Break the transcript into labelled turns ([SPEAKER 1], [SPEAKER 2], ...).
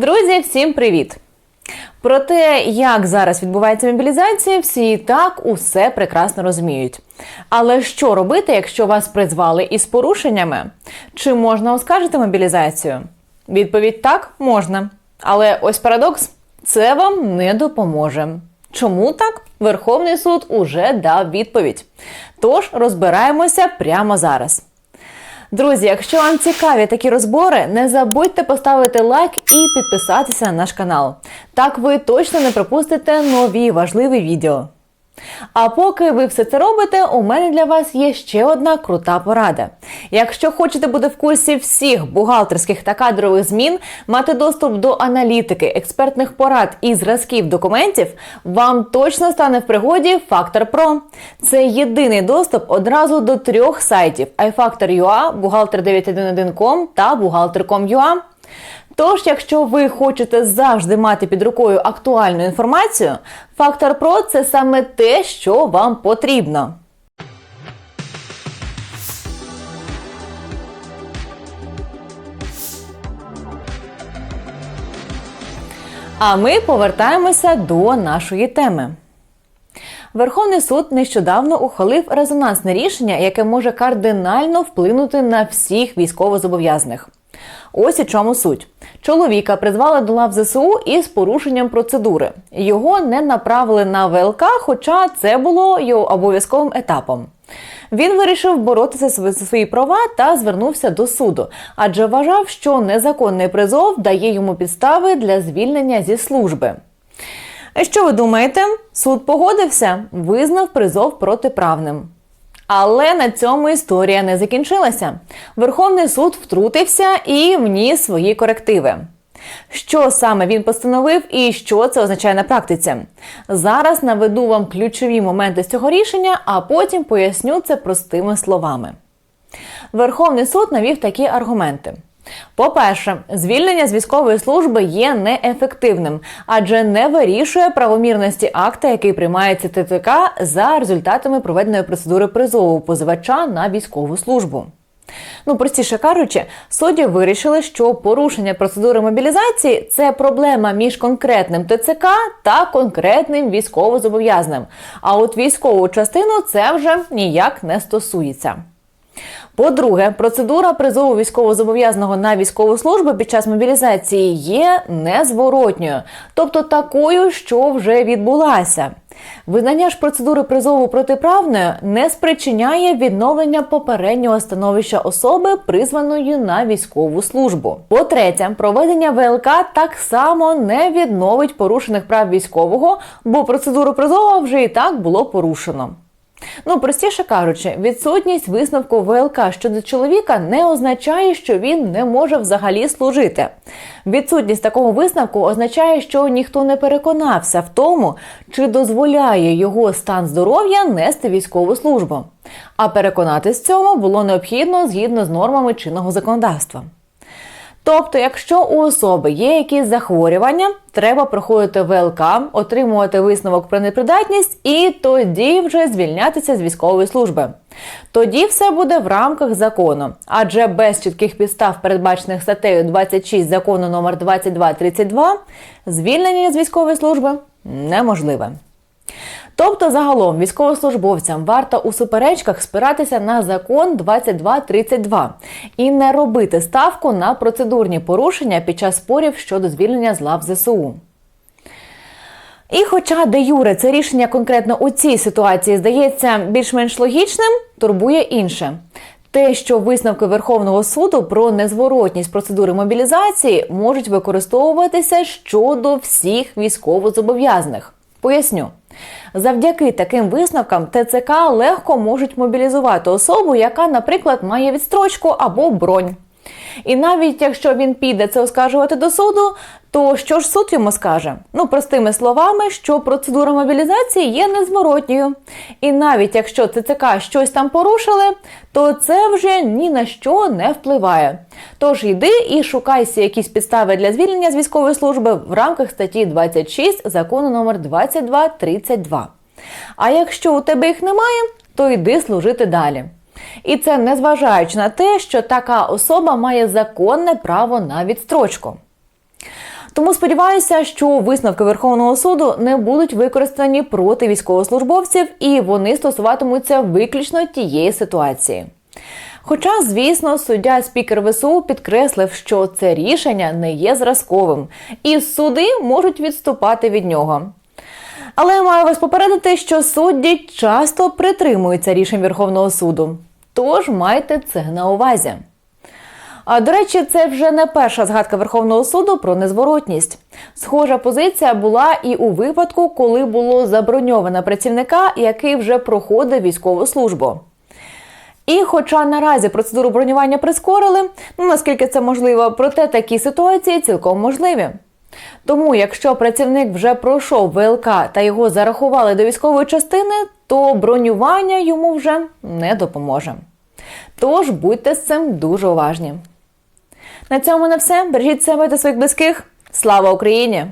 [SPEAKER 1] Друзі, всім привіт! Про те, як зараз відбувається мобілізація, всі і так усе прекрасно розуміють. Але що робити, якщо вас призвали із порушеннями? Чи можна оскаржити мобілізацію? Відповідь так, можна. Але ось парадокс: це вам не допоможе. Чому так? Верховний суд уже дав відповідь. Тож розбираємося прямо зараз. Друзі, якщо вам цікаві такі розбори, не забудьте поставити лайк і підписатися на наш канал. Так ви точно не пропустите нові важливі відео. А поки ви все це робите, у мене для вас є ще одна крута порада. Якщо хочете бути в курсі всіх бухгалтерських та кадрових змін, мати доступ до аналітики, експертних порад і зразків документів, вам точно стане в пригоді Factor Pro. Це єдиний доступ одразу до трьох сайтів: iFactor.ua, Buhalter911.com та Buhalter.com.ua. Тож, якщо ви хочете завжди мати під рукою актуальну інформацію, Фактор Про це саме те, що вам потрібно. А ми повертаємося до нашої теми. Верховний суд нещодавно ухвалив резонансне рішення, яке може кардинально вплинути на всіх військовозобов'язаних. Ось у чому суть. Чоловіка призвали до лав ЗСУ із порушенням процедури. Його не направили на ВЛК, хоча це було його обов'язковим етапом. Він вирішив боротися за свої права та звернувся до суду, адже вважав, що незаконний призов дає йому підстави для звільнення зі служби. Що ви думаєте? Суд погодився, визнав призов протиправним. Але на цьому історія не закінчилася. Верховний суд втрутився і вніс свої корективи. Що саме він постановив і що це означає на практиці? Зараз наведу вам ключові моменти з цього рішення, а потім поясню це простими словами. Верховний суд навів такі аргументи. По-перше, звільнення з військової служби є неефективним, адже не вирішує правомірності акта, який приймається ТТК за результатами проведеної процедури призову позивача на військову службу. Ну, простіше кажучи, судді вирішили, що порушення процедури мобілізації це проблема між конкретним ТЦК та конкретним військовозобов'язним. А от військову частину це вже ніяк не стосується. По-друге, процедура призову військовозобов'язаного на військову службу під час мобілізації є незворотньою, тобто такою, що вже відбулася. Визнання ж процедури призову протиправною не спричиняє відновлення попереднього становища особи, призваної на військову службу. По-третє, проведення ВЛК так само не відновить порушених прав військового, бо процедуру призову вже і так було порушено. Ну, простіше кажучи, відсутність висновку ВЛК щодо чоловіка не означає, що він не може взагалі служити. Відсутність такого висновку означає, що ніхто не переконався в тому, чи дозволяє його стан здоров'я нести військову службу. А переконатись в цьому було необхідно згідно з нормами чинного законодавства. Тобто, якщо у особи є якісь захворювання, треба проходити ВЛК, отримувати висновок про непридатність і тоді вже звільнятися з військової служби. Тоді все буде в рамках закону, адже без чітких підстав, передбачених статтею 26 закону номер 2232, звільнення з військової служби неможливе. Тобто, загалом військовослужбовцям варто у суперечках спиратися на закон 2232 і не робити ставку на процедурні порушення під час спорів щодо звільнення з лав ЗСУ. І, хоча де Юре це рішення конкретно у цій ситуації здається більш-менш логічним, турбує інше. Те, що висновки Верховного суду про незворотність процедури мобілізації можуть використовуватися щодо всіх військовозобов'язаних. Поясню. Завдяки таким висновкам ТЦК легко можуть мобілізувати особу, яка, наприклад, має відстрочку або бронь. І навіть якщо він піде це оскаржувати до суду, то що ж суд йому скаже? Ну, простими словами, що процедура мобілізації є незворотньою. І навіть якщо ЦЦК щось там порушили, то це вже ні на що не впливає. Тож йди і шукайся якісь підстави для звільнення з військової служби в рамках статті 26 закону номер 2232. А якщо у тебе їх немає, то йди служити далі. І це незважаючи на те, що така особа має законне право на відстрочку. Тому сподіваюся, що висновки Верховного суду не будуть використані проти військовослужбовців і вони стосуватимуться виключно тієї ситуації. Хоча, звісно, суддя спікер ВСУ підкреслив, що це рішення не є зразковим, і суди можуть відступати від нього. Але маю вас попередити, що судді часто притримуються рішень Верховного суду. Тож майте це на увазі. А до речі, це вже не перша згадка Верховного суду про незворотність. Схожа позиція була і у випадку, коли було заброньовано працівника, який вже проходив військову службу. І, хоча наразі процедуру бронювання прискорили, ну наскільки це можливо, проте такі ситуації цілком можливі. Тому, якщо працівник вже пройшов ВЛК та його зарахували до військової частини, то бронювання йому вже не допоможе. Тож будьте з цим дуже уважні. На цьому на все. Бережіть себе та своїх близьких. Слава Україні!